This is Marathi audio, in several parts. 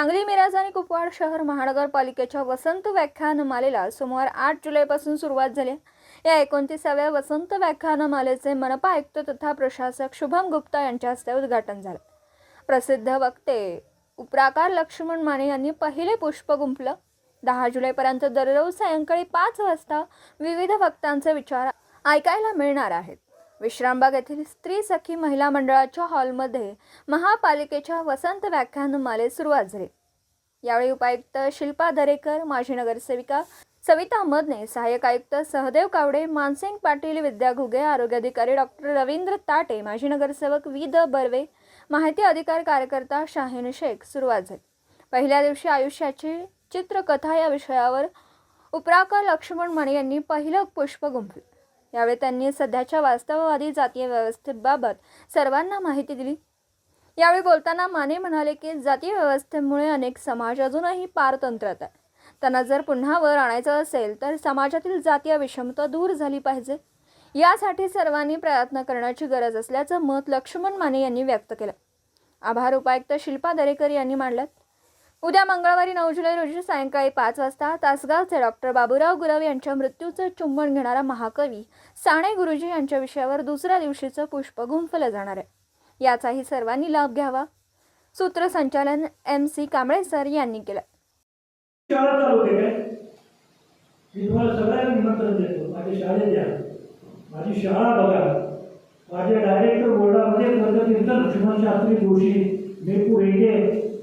सांगली मिराज आणि कुपवाड शहर महानगरपालिकेच्या वसंत व्याख्यानमालेला सोमवार आठ जुलैपासून सुरुवात झाली. या एकोणतीसाव्या वसंत व्याख्यानमालेचे मनपा आयुक्त तथा प्रशासक शुभम गुप्ता यांच्या हस्ते उद्घाटन झालं. प्रसिद्ध वक्ते उपराकार लक्ष्मण माने यांनी पहिले पुष्प गुंफलं. दहा जुलैपर्यंत दररोज सायंकाळी पाच वाजता विविध वक्त्यांचे विचार ऐकायला मिळणार आहेत. विश्रामबाग येथील स्त्री सखी महिला मंडळाच्या हॉलमध्ये महापालिकेच्या वसंत व्याख्यानमाले सुरुवात झाली. यावेळी उपायुक्त शिल्पा दरेकर माजी नगरसेविका सविता मदने सहाय्यक आयुक्त सहदेव कावडे मानसिंग पाटील विद्या घुगे आरोग्य अधिकारी डॉक्टर रवींद्र ताटे माजी नगरसेवक वि द बर्वे माहिती अधिकार कार्यकर्ता शाहीन शेख सुरुवात झाली. पहिल्या दिवशी आयुष्याची चित्रकथा या विषयावर उपराकर लक्ष्मण मणे यांनी पहिलं पुष्प गुंफले यावेळी त्यांनी सध्याच्या वास्तववादी जातीय व्यवस्थेबाबत सर्वांना माहिती दिली. यावेळी बोलताना माने म्हणाले की जातीय व्यवस्थेमुळे अनेक समाज अजूनही पारतंत्र्यात आहे. त्यांना जर पुन्हा वर आणायचं असेल तर समाजातील जातीय विषमता दूर झाली पाहिजे. यासाठी सर्वांनी प्रयत्न करण्याची गरज असल्याचं मत लक्ष्मण माने यांनी व्यक्त केलं. आभार उपायुक्त शिल्पा दरेकर यांनी मांडलं. उद्या मंगळवारी नऊ जुलै रोजी सायंकाळी पाच वाजता तासगावचे डॉक्टर बाबूराव गुरव यांच्या मृत्यूचं चुंबन घेणारा महाकवी साणे गुरुजी यांच्या विषयावर दुसऱ्या दिवशीचं पुष्प गुंफलं जाणार आहे. याचाही सर्वांनी लाभ घ्यावा. सूत्रसंचालन एम सी कांबळे सर यांनी केलं. मी तुम्हाला सगळ्यांना निमंत्रण देतो. माझी शाळेत या. माझी शाळा बघा. माझ्या डायरेक्टर बोर्डामध्ये पद्धतीचं लक्ष्मण शास्त्री जोशी मेपू हेगे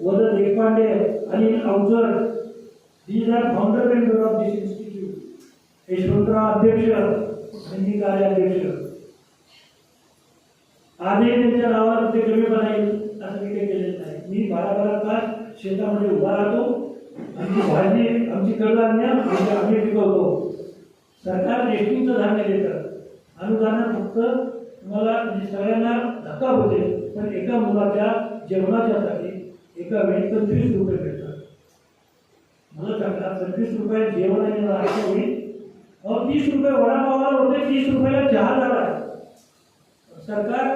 वद Deshpande Anil अवजर these are founder member of this institute Yashwantrao अध्यक्ष आणि मी कार्याध्यक्ष. आजही त्यांच्या नावावर ते कमी बनाईल असं मी काही केलेलं नाही. मी बारा बारा तास शेतामध्ये उभा राहतो. आमची भाजी आमची कडधान्य म्हणजे आम्ही पिकवतो. सरकार देशमुखचं धान्य देतं. अनुदानात फक्त तुम्हाला म्हणजे सगळ्यांना धक्का होते पण एका मुलाच्या जेवणाच्यासाठी एका वेळी पंचवीस रुपये भेटतात. मला सांगा पंचवीस रुपये जेवण आणि नाश्ता होईल? अहो तीस रुपये वडापावाला होते तीस रुपयाला चहा झाला. सरकार